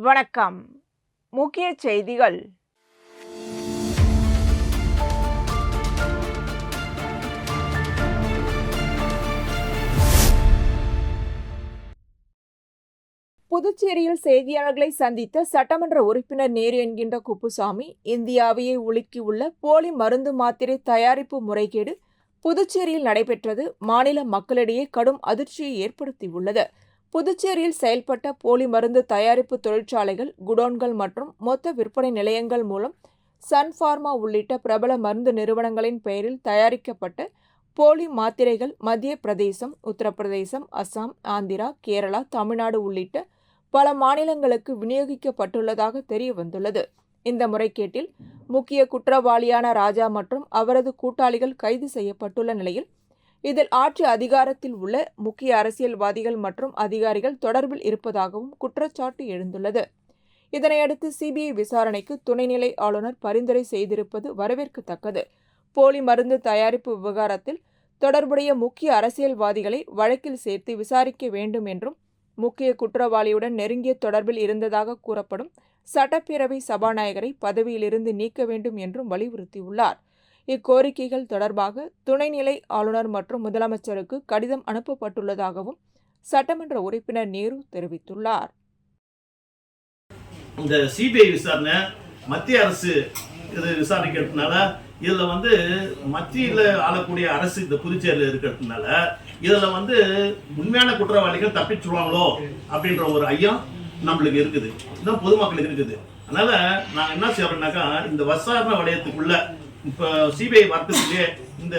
வணக்கம். முக்கிய செய்திகள். புதுச்சேரியில் செய்தியாளர்களை சந்தித்த சட்டமன்ற உறுப்பினர் நேரு என்கின்ற குப்புசாமி இந்தியாவையே உலுக்கியுள்ள போலி மருந்து மாத்திரை தயாரிப்பு முறைகேடு புதுச்சேரியில் நடைபெற்றது. மாநில மக்களிடையே கடும் அதிர்ச்சியை ஏற்படுத்தியுள்ளது. புதுச்சேரியில் செயல்பட்ட போலி மருந்து தயாரிப்பு தொழிற்சாலைகள் குடோன்கள் மற்றும் மொத்த விற்பனை நிலையங்கள் மூலம் சன் ஃபார்மா உள்ளிட்ட பிரபல மருந்து நிறுவனங்களின் பெயரில் தயாரிக்கப்பட்ட போலி மாத்திரைகள் மத்திய பிரதேசம் உத்தரப்பிரதேசம் அசாம் ஆந்திரா கேரளா தமிழ்நாடு உள்ளிட்ட பல மாநிலங்களுக்கு விநியோகிக்கப்பட்டுள்ளதாக தெரிய வந்துள்ளது இந்த முறைகேட்டில் முக்கிய குற்றவாளியான ராஜா மற்றும் அவரது கூட்டாளிகள் கைது செய்யப்பட்டுள்ள நிலையில் இதில் ஆட்சி அதிகாரத்தில் உள்ள முக்கிய அரசியல்வாதிகள் மற்றும் அதிகாரிகள் தொடர்பில் இருப்பதாகவும் குற்றச்சாட்டு எழுந்துள்ளது. இதனையடுத்து சிபிஐ விசாரணைக்கு துணைநிலை ஆளுநர் பரிந்துரை செய்திருப்பது வரவேற்கத்தக்கது. போலி மருந்து தயாரிப்பு விவகாரத்தில் தொடர்புடைய முக்கிய அரசியல்வாதிகளை வழக்கில் சேர்த்து விசாரிக்க வேண்டும் என்றும் முக்கிய குற்றவாளியுடன் நெருங்கிய தொடர்பில் இருந்ததாக கூறப்படும் சட்டப்பேரவை சபாநாயகரை பதவியிலிருந்து நீக்க வேண்டும் என்றும் வலியுறுத்தியுள்ளார். இக்கோரிக்கைகள் தொடர்பாக துணைநிலை ஆளுநர் மற்றும் முதலமைச்சருக்கு கடிதம் அனுப்பப்பட்டுள்ளதாகவும் சட்டமன்ற உறுப்பினர் நேரு தெரிவித்துள்ளார். இந்த சிபிஐ விசாரணை மத்திய அரசு இது விசாரிக்கிறதுனால இதில் வந்து மத்தியில் ஆளக்கூடிய அரசு இந்த புதுச்சேரியில் இருக்கிறதுனால இதில் வந்து உண்மையான குற்றவாளிகள் தப்பிச்சுடுவாங்களோ அப்படின்ற ஒரு ஐயம் நம்மளுக்கு இருக்குது. இதுதான் பொதுமக்களுக்கு இருக்குது. அதனால நான் என்ன செய்யறோம்னாக்கா இந்த விசாரணை வளையத்துக்குள்ள இப்போ சிபிஐ வரத்துக்குள்ளே இந்த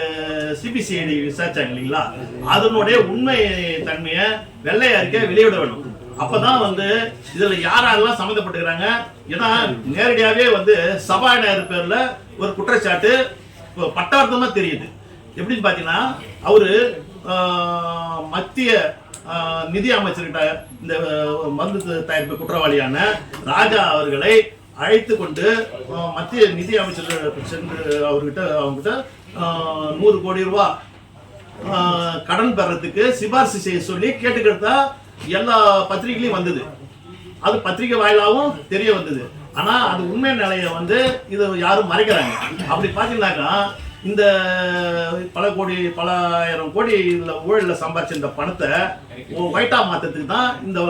சிபிசிஐடி விசாரிச்சாங்க இல்லைங்களா? அதனுடைய உண்மை தன்மையை வெள்ளை அறிக்கை வெளியிட வேணும். அப்பதான் வந்து இதுல யாரெல்லாம் சம்மந்தப்பட்டுக்கிறாங்க? ஏன்னா நேரடியாவே வந்து சபாநாயகர் பேர்ல ஒரு குற்றச்சாட்டு இப்போ பட்டார்த்தமா தெரியுது. எப்படின்னு பாத்தீங்கன்னா அவரு மத்திய நிதி அமைச்சர்கிட்ட இந்த மருந்து தயாரிப்பு குற்றவாளியான ராஜா அவர்களை அழைத்து கொண்டு மத்திய நிதி அமைச்சர் சென்று அவர்கிட்ட அவங்ககிட்ட நூறு கோடி ரூபாய் கடன் பெறத்துக்கு சிபாரிசு செய்ய சொல்லி கேட்டுக்கிட்டா எல்லா பத்திரிகையிலையும் வந்தது. அது பத்திரிகை வாயிலாகவும் தெரிய வந்தது. ஆனால் அது உண்மை நிலையை வந்து இது யாரும் மறைக்கிறாங்க. அப்படி பார்த்தீங்கன்னாக்கா இந்த பல கோடி பல ஆயிரம் கோடி இதில் ஊழலில் சம்பாதிச்ச இந்த பணத்தை ஒயிட்டா மாற்றத்துக்கு தான் இந்த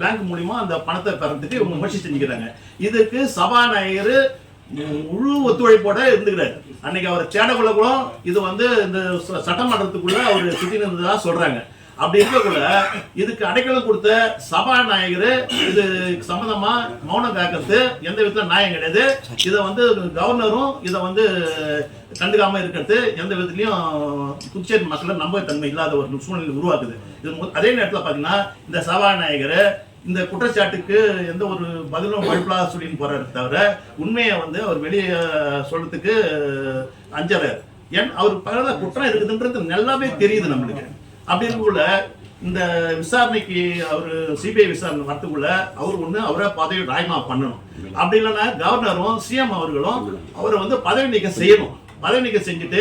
பேங்க் மூலிமா அந்த பணத்தை பெறத்துக்கு இவங்க முயற்சி செஞ்சுக்கிறாங்க இதுக்கு சபாநாயகர் முழு ஒத்துழைப்போட இருந்துக்கிறாரு. அன்னைக்கு அவர் தேடக்குள்ள கூட இது வந்து இந்த சட்டமன்றத்துக்குள்ள அவர் சுற்றி இருந்ததா சொல்றாங்க. அப்படி இருக்கக்குள்ள இதுக்கு அடைக்கலம் கொடுத்த சபாநாயகர் இது சம்பந்தமா மௌனம் காக்கிறது எந்த விதத்துல நியாயம் கிடையாது. இதை வந்து கவர்னரும் இதை வந்து கண்டுக்காம இருக்கிறது எந்த விதத்துலயும் புதுச்சேரி மக்களை நம்பகத்தன்மை இல்லாத ஒரு சூழ்நிலை உருவாக்குது. இது அதே நேரத்தில் பாத்தீங்கன்னா இந்த சபாநாயகர் இந்த குற்றச்சாட்டுக்கு எந்த ஒரு பதிலும் மழுப்பலா சொல்லின்னு போறாரு தவிர உண்மையை வந்து அவர் வெளியே சொல்றதுக்கு அஞ்சறாரு. ஏன் அவர் பல குற்றம் இருக்குதுன்றது நல்லாவே தெரியுது நம்மளுக்கு. அப்படி இருக்கக்குள்ள இந்த விசாரணைக்கு அவர் சிபிஐ விசாரணை வரத்துக்குள்ள அவர் ஒண்ணு அவரை பதவி ராஜினாமா பண்ணணும். அப்படி இல்லைன்னா கவர்னரும் சிஎம் அவர்களும் அவரை வந்து பதவி நீக்கம் செய்யணும். பதவி நீக்கம் செஞ்சுட்டு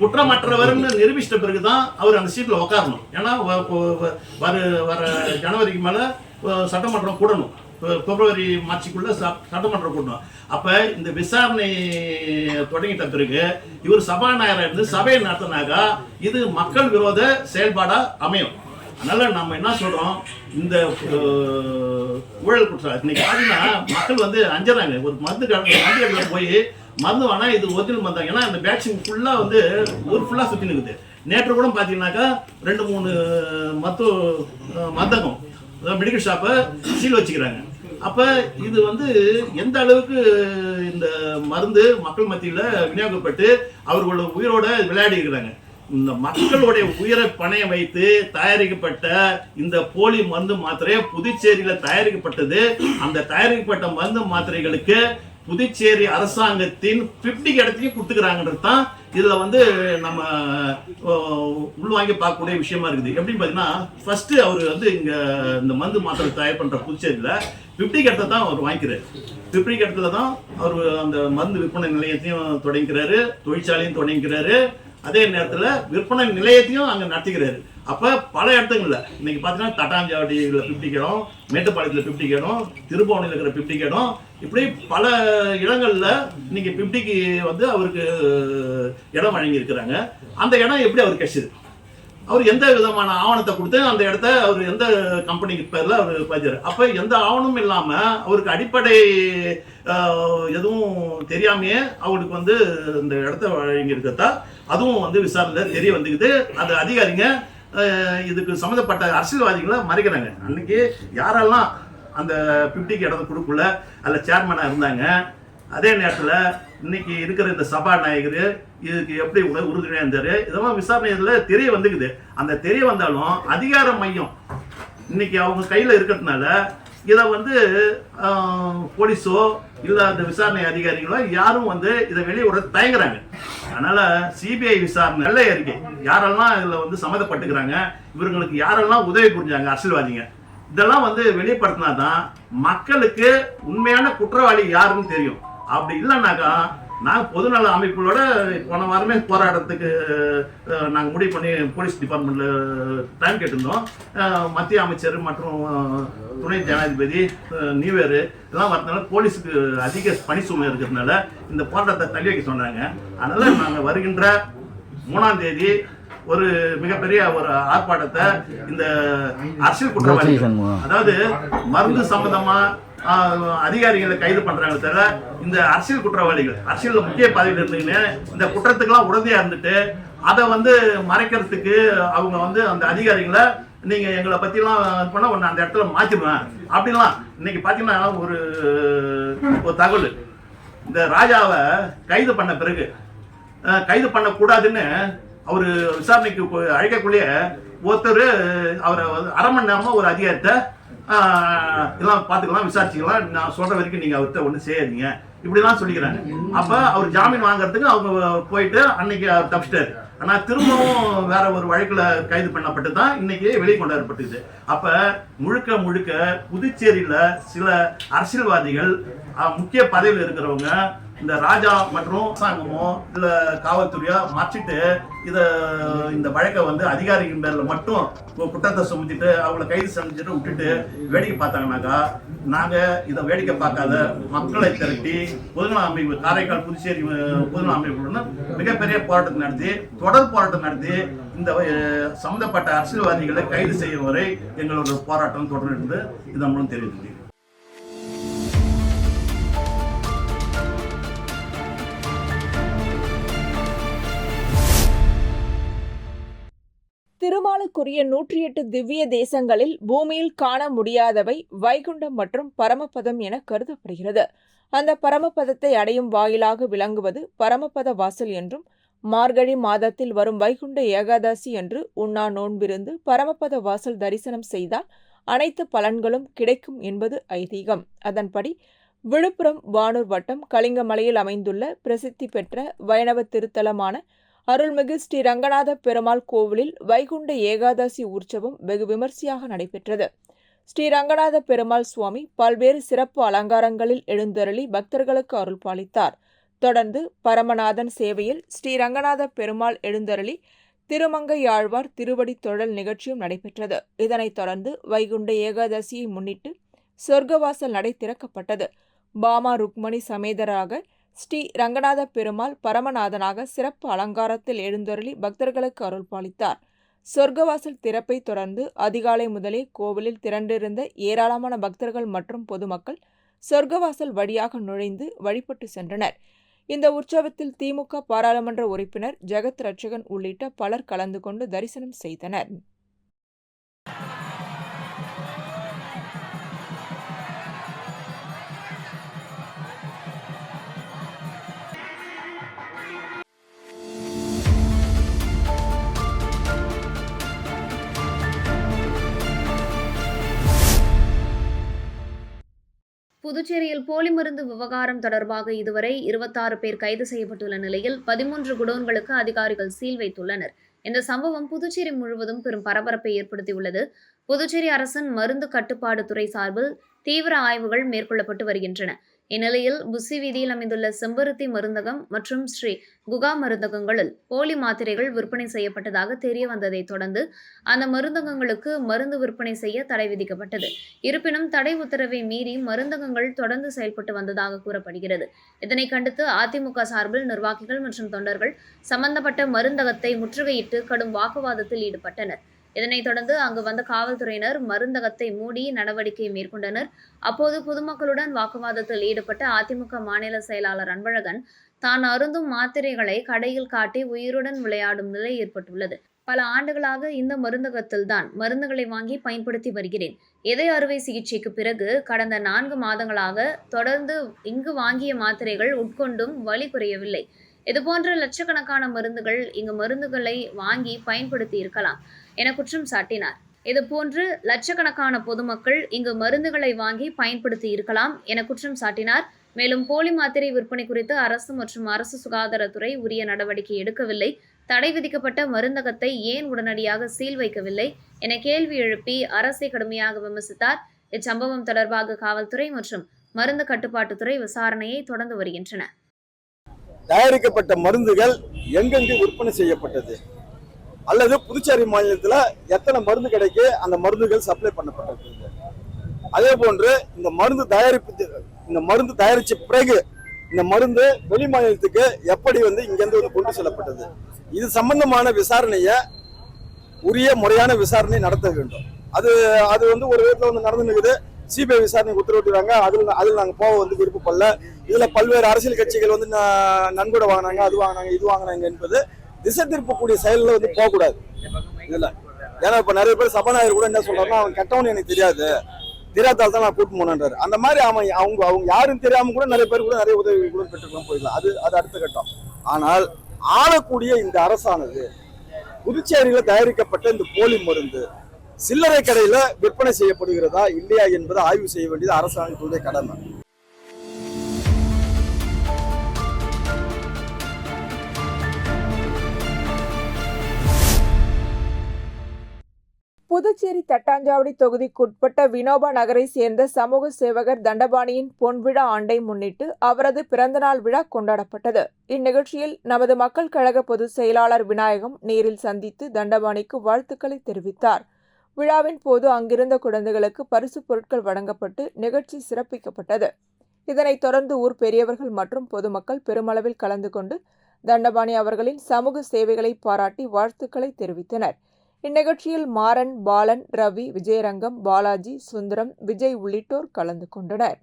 குற்றமற்றவர்னு நிரூபிச்சிட்ட பிறகுதான் அவர் அந்த சீட்டில் உட்காரணும் ஏன்னா வ- வ- வர வர ஜனவரிக்கு மேல சட்டமன்றம் கூடணும். பிப்ரவரி மார்ச்சுக்குள்ளே சட்டமன்றம் கூட்டணும் அப்போ இந்த விசாரணை தொடங்கிட்ட பிறகு இவர் சபாநாயகர் இருந்து சபையை நடத்தினாக்கா இது மக்கள் விரோத செயல்பாடாக அமையும். அதனால் நம்ம என்ன சொல்கிறோம் இந்த ஊழல் குற்றம் இன்னைக்கு பார்த்தீங்கன்னா மக்கள் வந்து அஞ்சறாங்க. ஒரு மருந்து கடை மருந்து கடையில் போய் மருந்து வேணா இது ஒரிஜினல் மருந்து ஏன்னா இந்த பேட்சிங் ஃபுல்லாக வந்து ஊர் ஃபுல்லாக சுற்றி நிற்குது நேற்று கூட பார்த்தீங்கன்னாக்கா ரெண்டு மூணு மருத்துவ அஹ், மருந்தகம். மெடிக்கல் ஷாப்பை சீல் வச்சுக்கிறாங்க. அப்போ இது வந்து எந்த அளவுக்கு இந்த மருந்து மக்கள் மத்தியில் விநியோகப்பட்டு அவர்களோட உயிரோட விளையாடி இருக்கிறாங்க. இந்த மக்களுடைய உயிரை பணைய வைத்து தயாரிக்கப்பட்ட இந்த போலி மருந்து மாத்திரை புதுச்சேரியில தயாரிக்கப்பட்டது. அந்த தயாரிக்கப்பட்ட மருந்து மாத்திரைகளுக்கு புதுச்சேரி அரசாங்கத்தின் பிப்டி இடத்தையும் கொடுத்துக்கிறாங்கன்றது தான் இதில் வந்து நம்ம உள்வாங்கி பார்க்கக்கூடிய விஷயமா இருக்குது. எப்படின்னு பார்த்தீங்கன்னா ஃபர்ஸ்ட் அவர் வந்து இங்கே இந்த மருந்து மாத்திரை தயார் பண்ணுற புதுச்சேரியில் பிப்டி இடத்தை தான் அவர் வாங்கிக்கிறாரு. பிப்டி இடத்துல தான் அவர் அந்த மருந்து விற்பனை நிலையத்தையும் தொடங்கிக்கிறாரு தொழிற்சாலையும் தொடங்கிக்கிறாரு அதே நேரத்தில் விற்பனை நிலையத்தையும் அங்கே நடத்திக்கிறாரு. அப்போ பல இடத்துங்களில் இன்னைக்கு பார்த்தீங்கன்னா தட்டாஞ்சாவடியில் ஃபிஃப்டி கேடும் மேட்டுப்பாளையத்தில் ஃபிஃப்டி கேடும் திருப்பவனில் இருக்கிற ஃபிஃப்டி கேடும் இப்படி பல இடங்களில் இன்னைக்கு ஃபிஃப்டிக்கு வந்து அவருக்கு இடம் வழங்கி இருக்கிறாங்க அந்த இடம் எப்படி அவர் கிடைச்சிது? அவர் எந்த விதமான ஆவணத்தை கொடுத்து அந்த இடத்த அவர் எந்த கம்பெனிக்கு பேரில் அவர் பதிச்சார்? அப்போ எந்த ஆவணமும் இல்லாமல் அவருக்கு அடிப்படை எதுவும் தெரியாமையே அவங்களுக்கு வந்து இந்த இடத்த வழங்கி இருக்கத்தா அதுவும் வந்து விசாரணையில் தெரிய வந்துக்குது. அந்த அதிகாரிங்க இதுக்கு சம்மந்தப்பட்ட அரசியல்வாதிகளை மறைக்கிறாங்க. அன்னைக்கு யாரெல்லாம் அந்த பிப்டிக்கு இடத்த கொடுக்கல அதில் சேர்மனாக இருந்தாங்க அதே நேரத்தில் இன்னைக்கு இருக்கிற இந்த சபாநாயகர் இதுக்கு எப்படி உறுதுணையாக இருந்தார் இதெல்லாம் விசாரணையில் தெரிய வந்துக்குது. அந்த தெரிய வந்தாலும் அதிகார மையம் இன்னைக்கு அவங்க கையில் இருக்கிறதுனால இதை வந்து போலீஸோ இல்லை அந்த விசாரணை அதிகாரிகளோ யாரும் வந்து இதை வெளியே விட தயங்குறாங்க. அதனால சிபிஐ விசாரணை நல்ல அறிக்கை. யாரெல்லாம் இதில் வந்து சம்மந்தப்பட்டுக்கிறாங்க இவங்களுக்கு யாரெல்லாம் உதவி புரிஞ்சாங்க அரசியல்வாதிங்க இதெல்லாம் வந்து வெளிப்படுத்தினா தான் மக்களுக்கு உண்மையான குற்றவாளி யாருன்னு தெரியும். அப்படி இல்லைன்னாக்கா நாங்கள் பொதுநல அமைப்புகளோட போன வாரமே போராட்டத்துக்கு அஹ், நாங்க முடிவு பண்ணி போலீஸ் டிபார்ட்மெண்ட்ல டைம் கேட்டிருந்தோம். மத்திய அமைச்சர் மற்றும் துணை ஜனாதிபதி நியூவேரு எல்லாம் வரதுனால போலீஸுக்கு அதிக பணி சுமை இருக்கிறதுனால இந்த போராட்டத்தை தள்ளி வைக்க சொன்னாங்க. அதனால நாங்கள் வருகின்ற மூணாம் தேதி ஒரு மிகப்பெரிய ஒரு ஆர்ப்பாட்டத்தை இந்த அரசியல் குற்றவாளிகள் அதாவது மருந்து சம்பந்தமா அதிகாரிகளை கைது பண்றாங்க தவிர இந்த அரசியல் குற்றவாளிகள் அரசியல் முக்கிய பதவியில் இருந்தீங்கன்னு இந்த குற்றத்துக்கெல்லாம் உடந்தையா இருந்துட்டு அதை வந்து மறைக்கிறதுக்கு அவங்க வந்து அந்த அதிகாரிகளை நீங்க எங்களை பத்திலாம் இது பண்ணா உன்னை அந்த இடத்துல மாத்திடுவேன் அப்படிலாம் இன்னைக்கு பாத்தீங்கன்னா ஒரு ஒரு தகவல். இந்த ராஜாவை கைது பண்ண பிறகு கைது பண்ணக்கூடாதுன்னு அவர் விசாரணைக்கு அழைக்கக்குள்ளேயே ஒருத்தர் அவரை அரை மணி நேரமா ஒரு அதிகாரத்தை இதெல்லாம் பார்த்துக்கலாம் விசாரிச்சுக்கலாம். நான் சொல்ற வரைக்கும் நீங்க அவர்கிட்ட ஒன்றும் செய்யாதீங்க. இப்படிலாம் சொல்லிக்கிறாங்க. அப்ப அவர் ஜாமீன் வாங்குறதுக்கு அவங்க போயிட்டு அன்னைக்கு அவர் தப்பிச்சிட்டாரு. ஆனா திரும்பவும் வேற ஒரு வழக்குல கைது பண்ணப்பட்டு தான் இன்னைக்கு வெளியே கொண்டாடப்பட்டது. அப்ப முழுக்க முழுக்க புதுச்சேரியில சில அரசியல்வாதிகள் முக்கிய பதவியில் இருக்கிறவங்க இந்த ராஜா மற்றும் அரசாங்கமோ இல்ல காவல்துறையோ மாற்றிட்டு இத இந்த வழக்கை வந்து அதிகாரிகள் பேர்ல மட்டும் குற்றத்தை சுமத்திட்டு அவங்களை கைது செஞ்சுட்டு விட்டுட்டு வேடிக்கை பார்த்தாங்கனாக்கா நாங்க இதை வேடிக்கை பார்க்காத மக்களை திரட்டி பொதுநல அமைப்பு காரைக்கால் புதுச்சேரி பொதுநல அமைப்புடன் மிகப்பெரிய போராட்டம் நடத்தி தொடர் போராட்டம் நடத்தி இந்த சம்பந்தப்பட்ட அரசியல்வாதிகளை கைது செய்யும் வரை எங்களோட போராட்டம் தொடர்ந்து இதன் மூலம் தெரிவித்தது திருமாலுக்குரிய நூற்றி எட்டு திவ்ய தேசங்களில் பூமியில் காண முடியாதவை வைகுண்டம் மற்றும் பரமபதம் என கருதப்படுகிறது. அந்த பரமபதத்தை அடையும் வாயிலாக விளங்குவது பரமபத வாசல் என்றும் மார்கழி மாதத்தில் வரும் வைகுண்ட ஏகாதசி என்று உண்ணா நோன்பிருந்து பரமபத வாசல் தரிசனம் செய்தால் அனைத்து பலன்களும் கிடைக்கும் என்பது ஐதீகம். அதன்படி விழுப்புரம் வானூர் வட்டம் கலிங்கமலையில் அமைந்துள்ள பிரசித்தி பெற்ற வைணவ திருத்தலமான அருள்மிகு ஸ்ரீ ரங்கநாத பெருமாள் கோவிலில் வைகுண்ட ஏகாதசி உற்சவம் வெகு விமர்சையாக நடைபெற்றது. ஸ்ரீ ரங்கநாத பெருமாள் சுவாமி பல்வேறு சிறப்பு அலங்காரங்களில் எழுந்தருளி பக்தர்களுக்கு அருள் பாலித்தார். தொடர்ந்து பரமநாதன் சேவையில் ஸ்ரீ ரங்கநாத பெருமாள் எழுந்தருளி திருமங்கையாழ்வார் திருவடி தொழல் நிகழ்ச்சியும் நடைபெற்றது. இதனைத் தொடர்ந்து வைகுண்ட ஏகாதசியை முன்னிட்டு சொர்க்கவாசல் நடை திறக்கப்பட்டது. பாமா ருக்மணி சமேதராக ஸ்ரீ ரங்கநாத பெருமாள் பரமநாதனாக சிறப்பு அலங்காரத்தில் எழுந்தருளி பக்தர்களுக்கு அருள் பாலித்தார் சொர்க்கவாசல் திறப்பை தொடர்ந்து அதிகாலை முதலே கோவிலில் திரண்டிருந்த ஏராளமான பக்தர்கள் மற்றும் பொதுமக்கள் சொர்க்கவாசல் வழியாக நுழைந்து வழிபட்டு சென்றனர். இந்த உற்சவத்தில் திமுக பாராளுமன்ற உறுப்பினர் ஜெகத் ரட்சகன் உள்ளிட்ட பலர் கலந்து கொண்டு தரிசனம் செய்தனர். புதுச்சேரியில் போலி மருந்து விவகாரம் தொடர்பாக இதுவரை இருபத்தாறு பேர் கைது செய்யப்பட்டுள்ள நிலையில் பதிமூன்று குடோன்களுக்கு அதிகாரிகள் சீல் வைத்துள்ளனர். இந்த சம்பவம் புதுச்சேரி முழுவதும் பெரும் பரபரப்பை ஏற்படுத்தியுள்ளது. புதுச்சேரி அரசின் மருந்து கட்டுப்பாடு துறை சார்பில் தீவிர ஆய்வுகள் மேற்கொள்ளப்பட்டு வருகின்றன. இந்நிலையில் புசி வீதியில் அமைந்துள்ள செம்பருத்தி மருந்தகம் மற்றும் ஸ்ரீ குகா மருந்தகங்களில் போலி மாத்திரைகள் விற்பனை செய்யப்பட்டதாக தெரிய வந்ததை தொடர்ந்து அந்த மருந்தகங்களுக்கு மருந்து விற்பனை செய்ய தடை விதிக்கப்பட்டது. இருப்பினும் தடை உத்தரவை மீறி மருந்தகங்கள் தொடர்ந்து செயல்பட்டு வந்ததாக கூறப்படுகிறது. இதனை கண்டித்து அதிமுக சார்பில் நிர்வாகிகள் மற்றும் தொண்டர்கள் சம்பந்தப்பட்ட மருந்தகத்தை முற்றுகையிட்டு கடும் வாக்குவாதத்தில் ஈடுபட்டனர். இதனைத் தொடர்ந்து அங்கு வந்த காவல்துறையினர் மருந்தகத்தை மூடி நடவடிக்கை மேற்கொண்டனர். அப்போது பொதுமக்களுடன் வாக்குவாதத்தில் ஈடுபட்ட அதிமுக மாநில செயலாளர் அன்பழகன் தான் அருந்தும் மாத்திரைகளை கடையில் காட்டி உயிருடன் விளையாடும் நிலை ஏற்பட்டுள்ளது. பல ஆண்டுகளாக இந்த மருந்தகத்தில்தான் மருந்துகளை வாங்கி பயன்படுத்தி வருகிறேன். இதய அறுவை சிகிச்சைக்கு பிறகு கடந்த நான்கு மாதங்களாக தொடர்ந்து இங்கு வாங்கிய மாத்திரைகள் உட்கொண்டும் வலி குறையவில்லை. இதுபோன்ற லட்சக்கணக்கான மருந்துகள் இங்கு மருந்துகளை வாங்கி பயன்படுத்தி இருக்கலாம். என குற்றம் சாட்டினார். இதுபோன்று லட்சக்கணக்கான பொதுமக்கள் இங்கு மருந்துகளை வாங்கி பயன்படுத்தி இருக்கலாம் என குற்றம் சாட்டினார். மேலும் போலி மாத்திரை விற்பனை குறித்து அரசு மற்றும் அரசு சுகாதாரத்துறை உரிய நடவடிக்கை எடுக்கவில்லை. தடை விதிக்கப்பட்ட மருந்தகத்தை ஏன் உடனடியாக சீல் வைக்கவில்லை என கேள்வி எழுப்பி அரசை கடுமையாக விமர்சித்தார். இச்சம்பவம் தொடர்பாக காவல்துறை மற்றும் மருந்து கட்டுப்பாட்டுத்துறை விசாரணையை தொடர்ந்து வருகின்றன. தயாரிக்கப்பட்ட மருந்துகள் எங்கெங்கு விற்பனை செய்யப்பட்டது? அல்லது புதுச்சேரி மாநிலத்தில் எத்தனை மருந்து கிடைக்கு? அந்த மருந்துகள் சப்ளை பண்ணப்பட்டிருக்கு. அதே போன்று இந்த மருந்து தயாரிப்பு இந்த மருந்து தயாரிச்ச பிறகு இந்த மருந்து வெளி மாநிலத்துக்கு எப்படி வந்து இங்கேருந்து வந்து கொண்டு செல்லப்பட்டது? இது சம்பந்தமான விசாரணையை உரிய முறையான விசாரணை நடத்த வேண்டும். அது அது வந்து ஒரு விதத்தில் வந்து நடந்து இருக்குது சிபிஐ விசாரணை உத்தரவிட்டுறாங்க அதில் அதில் நாங்கள் போக வந்து விருப்பப்படல. இதில் பல்வேறு அரசியல் கட்சிகள் வந்து ந- நன்கொடை வாங்கினாங்க அது வாங்கினாங்க இது வாங்கினாங்க என்பது திசை திருப்பக்கூடிய செயலில் வந்து போகக்கூடாது. இதில் ஏன்னா இப்போ நிறைய பேர் சபாநாயகர் கூட என்ன சொல்கிறாருன்னா அவன் கெட்டவனு எனக்கு தெரியாது. தெரியாதால் தான் நான் கூட்டு போனேன்றாரு. அந்த மாதிரி அவன் அவங்க அவங்க யாரும் தெரியாமல் கூட நிறைய பேர் கூட நிறைய உதவி கூட பெற்றுக்கலாம் போயிடலாம் அது அது அடுத்த கட்டம். ஆனால் ஆளக்கூடிய இந்த அரசானது புதுச்சேரியில் தயாரிக்கப்பட்ட இந்த போலி மருந்து சில்லறை கடையில் விற்பனை செய்யப்படுகிறதா இல்லையா என்பதை ஆய்வு செய்ய வேண்டியது அரசாங்கத்துடைய கடமை. புதுச்சேரி தட்டாஞ்சாவடி தொகுதிக்குட்பட்ட வினோபா நகரை சேர்ந்த சமூக சேவகர் தண்டபாணியின் பொன்விழா ஆண்டை முன்னிட்டு அவரது பிறந்தநாள் விழா கொண்டாடப்பட்டது. இந்நிகழ்ச்சியில் நமது மக்கள் கழக பொதுச் செயலாளர் விநாயகம் நேரில் சந்தித்து தண்டபாணிக்கு வாழ்த்துக்களை தெரிவித்தார். விழாவின் போது அங்கிருந்த குழந்தைகளுக்கு பரிசுப் பொருட்கள் வழங்கப்பட்டு நிகழ்ச்சி சிறப்பிக்கப்பட்டது. இதனைத் தொடர்ந்து ஊர் பெரியவர்கள் மற்றும் பொதுமக்கள் பெருமளவில் கலந்து கொண்டு தண்டபாணி அவர்களின் சமூக சேவைகளை பாராட்டி வாழ்த்துக்களை தெரிவித்தனர். இந்நிகழ்ச்சியில் மாறன் பாலன் ரவி விஜயரங்கம் பாலாஜி சுந்தரம் விஜய் உள்ளிட்டோர் கலந்து கொண்டனர்.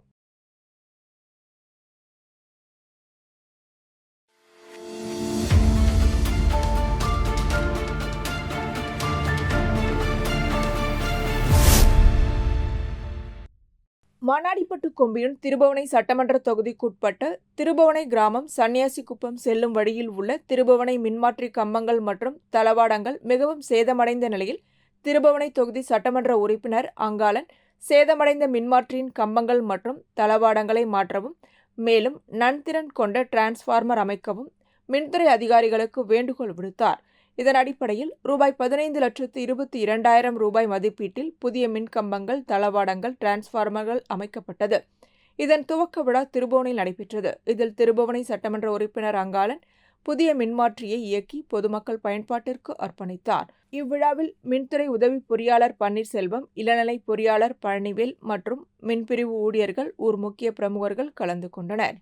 மானாடிப்பட்டு கொம்பியூன் திருபுவனை சட்டமன்ற தொகுதிக்குட்பட்ட திருபுவனை கிராமம் சன்னியாசிக்குப்பம் செல்லும் வழியில் உள்ள திருபுவனை மின்மாற்றி கம்பங்கள் மற்றும் தளவாடங்கள் மிகவும் சேதமடைந்த நிலையில் திருபுவனை தொகுதி சட்டமன்ற உறுப்பினர் அங்காளன் சேதமடைந்த மின்மாற்றியின் கம்பங்கள் மற்றும் தளவாடங்களை மாற்றவும் மேலும் நன்திறன் கொண்ட டிரான்ஸ்ஃபார்மர் அமைக்கவும் மின்துறை அதிகாரிகளுக்கு வேண்டுகோள் விடுத்தார். இதன் அடிப்படையில் ரூபாய் பதினைந்து லட்சத்து இருபத்தி இரண்டாயிரம் ரூபாய் மதிப்பீட்டில் புதிய மின்கம்பங்கள் தளவாடங்கள் டிரான்ஸ்ஃபார்மர்கள் அமைக்கப்பட்டது. இதன் துவக்க விழா திருபுவனில் நடைபெற்றது. இதில் திருபுவனை சட்டமன்ற உறுப்பினர் அங்காளன் புதிய மின்மாற்றியை இயக்கி பொதுமக்கள் பயன்பாட்டிற்கு அர்ப்பணித்தார். இவ்விழாவில் மின்துறை உதவி பொறியாளர் பன்னீர்செல்வம் இளநிலை பொறியாளர் பழனிவேல் மற்றும் மின்பிரிவு ஊழியர்கள் ஊர் முக்கிய பிரமுகர்கள் கலந்து கொண்டனர்.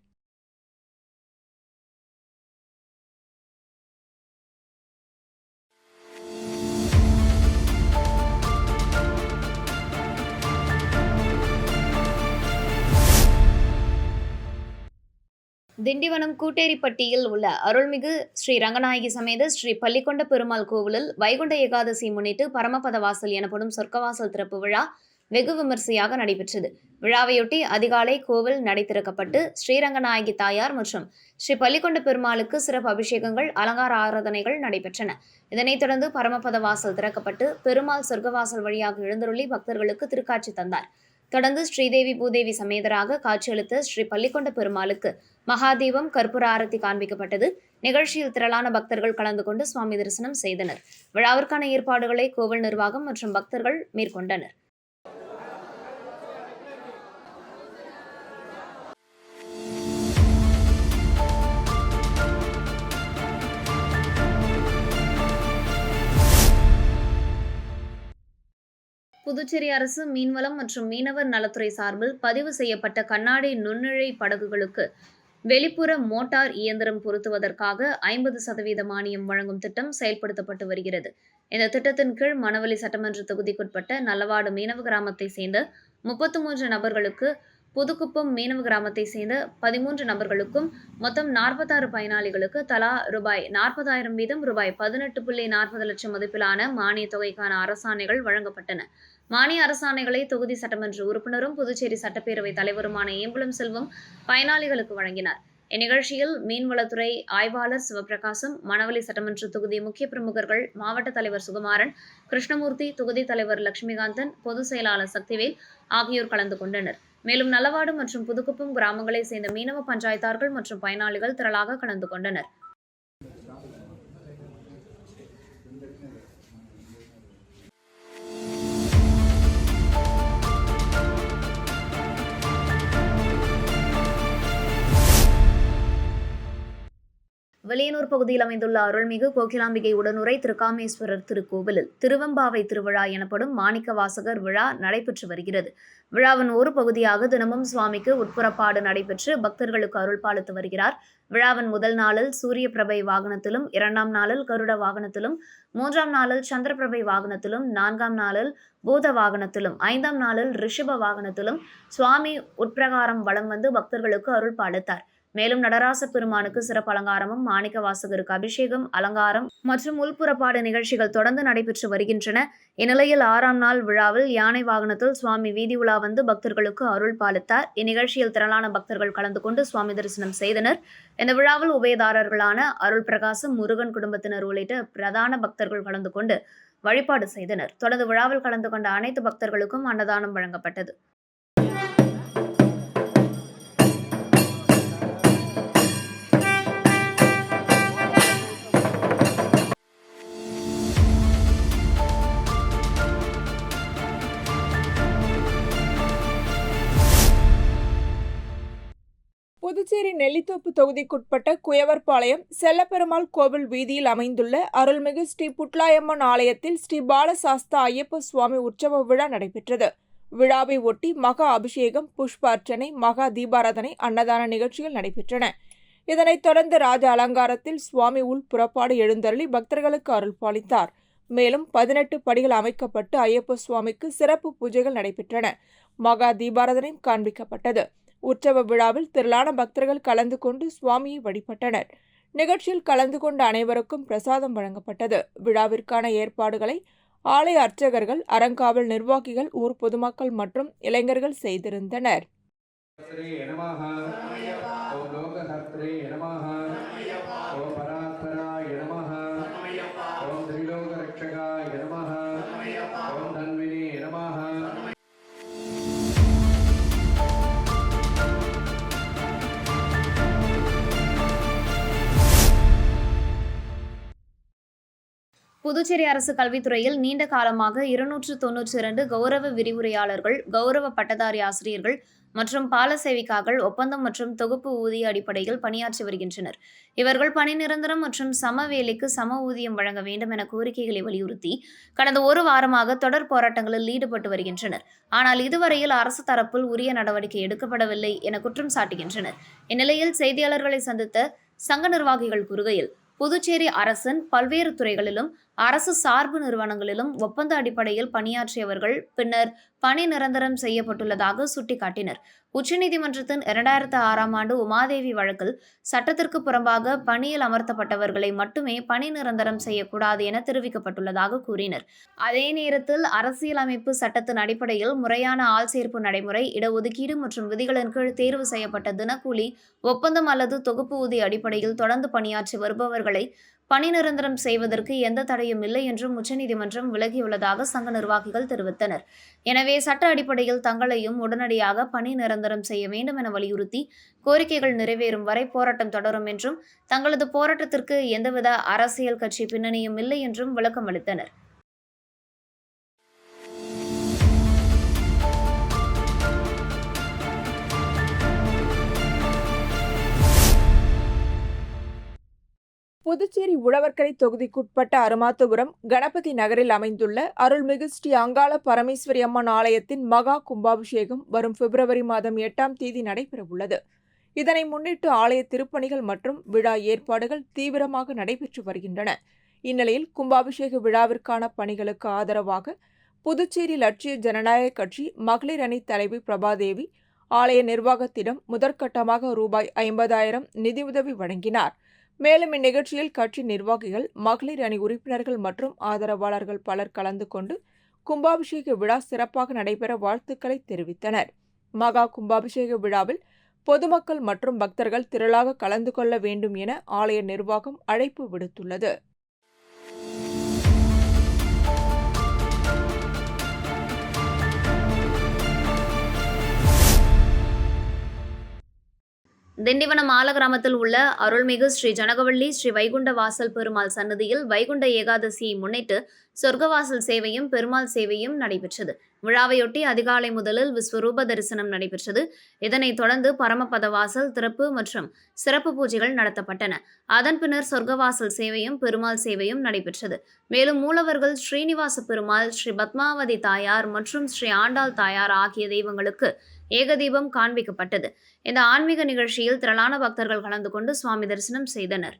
திண்டிவனம் கூட்டேரிப்பட்டியில் உள்ள அருள்மிகு ஸ்ரீ ரங்கநாயகி சமேத ஸ்ரீ பள்ளிக்கொண்ட பெருமாள் கோவிலில் வைகுண்ட ஏகாதசி முன்னிட்டு பரமபத வாசல் எனப்படும் சொர்க்கவாசல் திறப்பு விழா வெகு விமரிசையாக நடைபெற்றது. விழாவையொட்டி அதிகாலை கோவில் நடை திறக்கப்பட்டு ஸ்ரீரங்கநாயகி தாயார் மற்றும் ஸ்ரீ பள்ளிக்கொண்ட பெருமாளுக்கு சிறப்பு அபிஷேகங்கள் அலங்கார ஆராதனைகள் நடைபெற்றன. இதனைத் தொடர்ந்து பரமபத வாசல் திறக்கப்பட்டு பெருமாள் சொர்க்கவாசல் வழியாக எழுந்தருளி பக்தர்களுக்கு திருக்காட்சி தந்தார். தொடர்ந்து ஸ்ரீதேவி பூதேவி சமேதராக காட்சியளித்த ஸ்ரீ பள்ளிக்கொண்ட பெருமாளுக்கு மகாதீபம் கற்பூர ஆரத்தி காண்பிக்கப்பட்டது. நிகழ்ச்சியில் திரளான பக்தர்கள் கலந்து கொண்டு சுவாமி தரிசனம் செய்தனர். விழாவிற்கான ஏற்பாடுகளை கோவில் நிர்வாகம் மற்றும் பக்தர்கள் மேற்கொண்டனர். புதுச்சேரி அரசு மீன்வளம் மற்றும் மீனவர் நலத்துறை சார்பில் பதிவு செய்யப்பட்ட கண்ணாடி நுண்ணிழை படகுகளுக்கு வெளிப்புற மோட்டார் இயந்திரம் பொருத்துவதற்காக ஐம்பது சதவீத மானியம் வழங்கும் திட்டம் செயல்படுத்தப்பட்டு வருகிறது. இந்த திட்டத்தின் கீழ் மணவெளி சட்டமன்ற தொகுதிக்குட்பட்ட நல்லவாடு மீனவ கிராமத்தை சேர்ந்த முப்பத்து மூன்று நபர்களுக்கு புதுக்குப்பம் மீனவ கிராமத்தை சேர்ந்த பதிமூன்று நபர்களுக்கும் மொத்தம் நாற்பத்தாறு பயனாளிகளுக்கு தலா ரூபாய் நாற்பதாயிரம் வீதம் ரூபாய் பதினெட்டு புள்ளி நாற்பது லட்சம் மதிப்பிலான மானியத் தொகைக்கான அரசாணைகள் வழங்கப்பட்டன. மானிய அரசாணைகளை தொகுதி சட்டமன்ற உறுப்பினரும் புதுச்சேரி சட்டப்பேரவை தலைவருமான ஏம்புலம் செல்வம் பயனாளிகளுக்கு வழங்கினார். இந்நிகழ்ச்சியில் மீன்வளத்துறை ஆய்வாளர் சிவபிரகாசம் மணவலி சட்டமன்ற தொகுதி முக்கிய பிரமுகர்கள் மாவட்ட தலைவர் சுகுமாரன் கிருஷ்ணமூர்த்தி தொகுதி தலைவர் லட்சுமிகாந்தன் பொதுச் செயலாளர் சக்திவேல் ஆகியோர் கலந்து கொண்டனர். மேலும் நல்லவாடு மற்றும் புதுக்குப்பம் கிராமங்களை சேர்ந்த மீனவ பஞ்சாயத்தார்கள் மற்றும் பயனாளிகள் திரளாக கலந்து கொண்டனர். வெளியனூர் பகுதியில் அமைந்துள்ள அருள்மிகு கோகிலாம்பிகை உடனுரை திருக்காமேஸ்வரர் திருக்கோவிலில் திருவெம்பாவை திருவிழா எனப்படும் மாணிக்க வாசகர் விழா நடைபெற்று வருகிறது. விழாவின் ஒரு பகுதியாக தினமும் சுவாமிக்கு உட்புறப்பாடு நடைபெற்று பக்தர்களுக்கு அருள் பாலித்து வருகிறார். விழாவின் முதல் நாளில் சூரிய பிரபை வாகனத்திலும் இரண்டாம் நாளில் கருட வாகனத்திலும் மூன்றாம் நாளில் சந்திரபிரபை வாகனத்திலும் நான்காம் நாளில் பூத வாகனத்திலும் ஐந்தாம் நாளில் ரிஷப வாகனத்திலும் சுவாமி உட்பிரகாரம் வலம் வந்து பக்தர்களுக்கு அருள் பாலித்தார். மேலும் நடராச பெருமானுக்கு சிறப்பு அலங்காரமும் மாணிக்க வாசகருக்கு அபிஷேகம் அலங்காரம் மற்றும் உள்புறப்பாடு நிகழ்ச்சிகள் தொடர்ந்து நடைபெற்று வருகின்றன. இந்நிலையில் ஆறாம் நாள் விழாவில் யானை வாகனத்தில் சுவாமி வீதி உலா வந்து பக்தர்களுக்கு அருள் பாலித்தார். இந்நிகழ்ச்சியில் திரளான பக்தர்கள் கலந்து கொண்டு சுவாமி தரிசனம் செய்தனர். இந்த விழாவில் உபயதாரர்களான அருள் பிரகாசம் முருகன் குடும்பத்தினர் உள்ளிட்ட பிரதான பக்தர்கள் கலந்து கொண்டு வழிபாடு செய்தனர். தொடர்ந்து விழாவில் கலந்து கொண்ட அனைத்து பக்தர்களுக்கும் அன்னதானம் வழங்கப்பட்டது. புதுச்சேரி நெல்லித்தோப்பு தொகுதிக்குட்பட்ட குயவர்பாளையம் செல்லப்பெருமாள் கோவில் வீதியில் அமைந்துள்ள அருள்மிகு ஸ்ரீ புட்லாயம்மன் ஆலயத்தில் ஸ்ரீ பாலசாஸ்தா ஐயப்ப சுவாமி உற்சவ விழா நடைபெற்றது. விழாவை ஒட்டி மகா அபிஷேகம் புஷ்பார்ச்சனை மகா தீபாராதனை அன்னதான நிகழ்ச்சிகள் நடைபெற்றன. இதனைத் தொடர்ந்து ராஜ அலங்காரத்தில் சுவாமி உள் புறப்பாடு எழுந்தருளி பக்தர்களுக்கு அருள் பாலித்தார். மேலும் பதினெட்டு படிகள் அமைக்கப்பட்டு ஐயப்ப சுவாமிக்கு சிறப்பு பூஜைகள் நடைபெற்றன. மகா தீபாராதனையும் காண்பிக்கப்பட்டது. உற்சவ விழாவில் திரளான பக்தர்கள் கலந்து கொண்டு சுவாமியை வழிபட்டனர். நிகழ்ச்சியில் கலந்து கொண்ட அனைவருக்கும் பிரசாதம் வழங்கப்பட்டது. விழாவிற்கான ஏற்பாடுகளை ஆலய அர்ச்சகர்கள் அறங்காவல் நிர்வாகிகள் ஊர் பொதுமக்கள் மற்றும் இளைஞர்கள் செய்திருந்தனர். புதுச்சேரி அரசு கல்வித்துறையில் நீண்ட காலமாக இருநூற்று தொன்னூற்றி இரண்டு கௌரவ விரிவுரையாளர்கள் கௌரவ பட்டதாரி ஆசிரியர்கள் மற்றும் பால சேவிக்காக்கள் ஒப்பந்தம் மற்றும் தொகுப்பு ஊதிய அடிப்படையில் பணியாற்றி வருகின்றனர். இவர்கள் பணி நிரந்தரம் மற்றும் சம வேலைக்கு சம ஊதியம் வழங்க வேண்டும் என கோரிக்கைகளை வலியுறுத்தி கடந்த ஒரு வாரமாக தொடர் போராட்டங்களில் ஈடுபட்டு வருகின்றனர். ஆனால் இதுவரையில் அரசு தரப்பில் உரிய நடவடிக்கை எடுக்கப்படவில்லை என குற்றம் சாட்டுகின்றனர். இந்நிலையில் செய்தியாளர்களை சந்தித்த சங்க நிர்வாகிகள் கூறுகையில் புதுச்சேரி அரசின் பல்வேறு துறைகளிலும் அரசு சார்பு நிறுவனங்களிலும் ஒப்பந்த அடிப்படையில் பணியாற்றியவர்கள் பின்னர் பணி நிரந்தரம் செய்யப்பட்டுள்ளதாக சுட்டிக்காட்டினர். உச்சநீதிமன்றத்தின் இரண்டாயிரத்து ஆறாம் ஆண்டு உமாதேவி வழக்கில் சட்டத்திற்கு புறம்பாக பணியில் அமர்த்தப்பட்டவர்களை மட்டுமே பணி நிரந்தரம் செய்யக்கூடாது என தெரிவிக்கப்பட்டுள்ளதாக கூறினர். அதே நேரத்தில் அரசியலமைப்பு சட்டத்தின் அடிப்படையில் முறையான ஆள் சேர்ப்பு நடைமுறை இடஒதுக்கீடு மற்றும் விதிகளின் கீழ் தேர்வு செய்யப்பட்ட தினக்கூலி ஒப்பந்தம் அல்லது தொகுப்பு ஊதிய அடிப்படையில் தொடர்ந்து பணியாற்றி வருபவர்களை பணி நிரந்தரம் செய்வதற்கு எந்த தடையும் இல்லை என்றும் உச்சநீதிமன்றம் விலகியுள்ளதாக சங்க நிர்வாகிகள் தெரிவித்தனர். எனவே சட்ட அடிப்படையில் தங்களையும் உடனடியாக பணி நிரந்தரம் செய்ய வேண்டும் என வலியுறுத்தி கோரிக்கைகள் நிறைவேறும் வரை போராட்டம் தொடரும் என்றும் தங்களது போராட்டத்திற்கு எந்தவித அரசியல் கட்சி பின்னணியும் இல்லை என்றும் விளக்கம் அளித்தனர் புதுச்சேரி உழவர்கரை தொகுதிக்குட்பட்ட அருமாத்துபுரம் கணபதி நகரில் அமைந்துள்ள அருள்மிகு ஸ்ரீ அங்காள பரமேஸ்வரி அம்மன் ஆலயத்தின் மகா கும்பாபிஷேகம் வரும் பிப்ரவரி மாதம் எட்டாம் தேதி நடைபெறவுள்ளது. இதனை முன்னிட்டு ஆலய திருப்பணிகள் மற்றும் விழா ஏற்பாடுகள் தீவிரமாக நடைபெற்று வருகின்றன. இந்நிலையில் கும்பாபிஷேக விழாவிற்கான பணிகளுக்கு ஆதரவாக புதுச்சேரி லட்சிய ஜனநாயக கட்சி மகளிர் அணி தலைவி பிரபாதேவி ஆலய நிர்வாகத்திடம் முதற்கட்டமாக ரூபாய் ஐம்பதாயிரம் நிதியுதவி வழங்கினார். மேலும் இந்நிகழ்ச்சியில் கட்சி நிர்வாகிகள் மகளிர் அணி உறுப்பினர்கள் மற்றும் ஆதரவாளர்கள் பலர் கலந்து கொண்டு கும்பாபிஷேக விழா சிறப்பாக நடைபெற வாழ்த்துக்களை தெரிவித்தனர். மகா கும்பாபிஷேக விழாவில் பொதுமக்கள் மற்றும் பக்தர்கள் திரளாக கலந்து கொள்ள வேண்டும் என ஆலய நிர்வாகம் அழைப்பு விடுத்துள்ளது. திண்டிவனம் ஆல கிராமத்தில் உள்ள அருள்மிகு ஸ்ரீ ஜனகவள்ளி ஸ்ரீ வைகுண்ட வாசல் பெருமாள் சன்னதியில் வைகுண்ட ஏகாதசியை முன்னிட்டு சொர்க்கவாசல் சேவையும் பெருமாள் சேவையும் நடைபெற்றது. விழாவையொட்டி அதிகாலை முதலில் விஸ்வரூப தரிசனம் நடைபெற்றது. இதனைத் தொடர்ந்து பரமபத வாசல் திறப்பு மற்றும் சிறப்பு பூஜைகள் நடத்தப்பட்டன. அதன் பின்னர் சொர்க்கவாசல் சேவையும் பெருமாள் சேவையும் நடைபெற்றது. மேலும் மூலவர்கள் ஸ்ரீனிவாச பெருமாள் ஸ்ரீ பத்மாவதி தாயார் மற்றும் ஸ்ரீ ஆண்டாள் தாயார் ஆகிய தெய்வங்களுக்கு ஏகதீபம் காண்பிக்கப்பட்டது. இந்த ஆன்மீக நிகழ்ச்சியில் திரளான பக்தர்கள் கலந்து கொண்டு சுவாமி தரிசனம் செய்தனர்.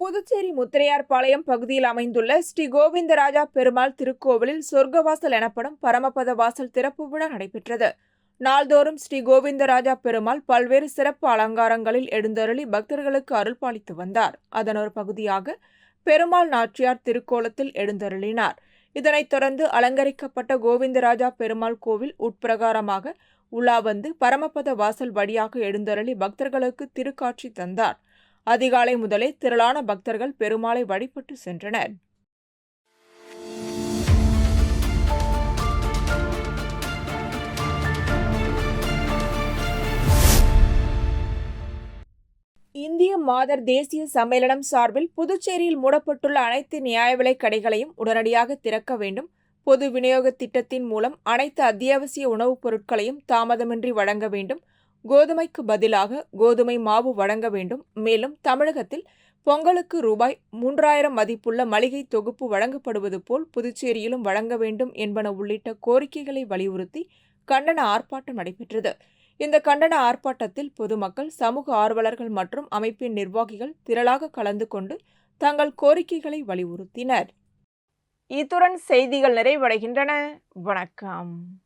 புதுச்சேரி முத்திரையார்பாளையம் பகுதியில் அமைந்துள்ள ஸ்ரீ கோவிந்தராஜா பெருமாள் திருக்கோவிலில் சொர்க்கவாசல் எனப்படும் பரமபத வாசல் திறப்பு விழா நடைபெற்றது. நாள்தோறும் ஸ்ரீ கோவிந்தராஜா பெருமாள் பல்வேறு சிறப்பு அலங்காரங்களில் எழுந்தருளி பக்தர்களுக்கு அருள்பாலித்து வந்தார். அதன் ஒரு பகுதியாக பெருமாள் நாச்சியார் திருக்கோலத்தில் எழுந்தருளினார் இதனைத் தொடர்ந்து அலங்கரிக்கப்பட்ட கோவிந்தராஜா பெருமாள் கோவில் உட்பிரகாரமாக உலா வந்து பரமபத வாசல் வழியாக எழுந்தருளி பக்தர்களுக்கு திருக்காட்சி தந்தார். அதிகாலை முதலே திரளான பக்தர்கள் பெருமாளை வழிபட்டு சென்றனர். மாதர் தேசிய சம்மேளனம் சார்பில் புதுச்சேரியில் மூடப்பட்டுள்ள அனைத்து நியாய விலைக் கடைகளையும் உடனடியாக திறக்க வேண்டும். பொது விநியோக திட்டத்தின் மூலம் அனைத்து அத்தியாவசிய உணவுப் பொருட்களையும் தாமதமின்றி வழங்க வேண்டும். கோதுமைக்கு பதிலாக கோதுமை மாவு வழங்க வேண்டும். மேலும் தமிழகத்தில் பொங்கலுக்கு ரூபாய் மூன்றாயிரம் மதிப்புள்ள மளிகை தொகுப்பு வழங்கப்படுவது போல் புதுச்சேரியிலும் வழங்க வேண்டும் என்பன உள்ளிட்ட கோரிக்கைகளை வலியுறுத்தி கண்டன ஆர்ப்பாட்டம் நடைபெற்றது. இந்த கண்டன ஆர்ப்பாட்டத்தில் பொதுமக்கள் சமூக ஆர்வலர்கள் மற்றும் அமைப்பின் நிர்வாகிகள் திரளாக கலந்து கொண்டு தங்கள் கோரிக்கைகளை வலியுறுத்தினர். இத்துடன் செய்திகள் நிறைவடைகின்றன. வணக்கம்.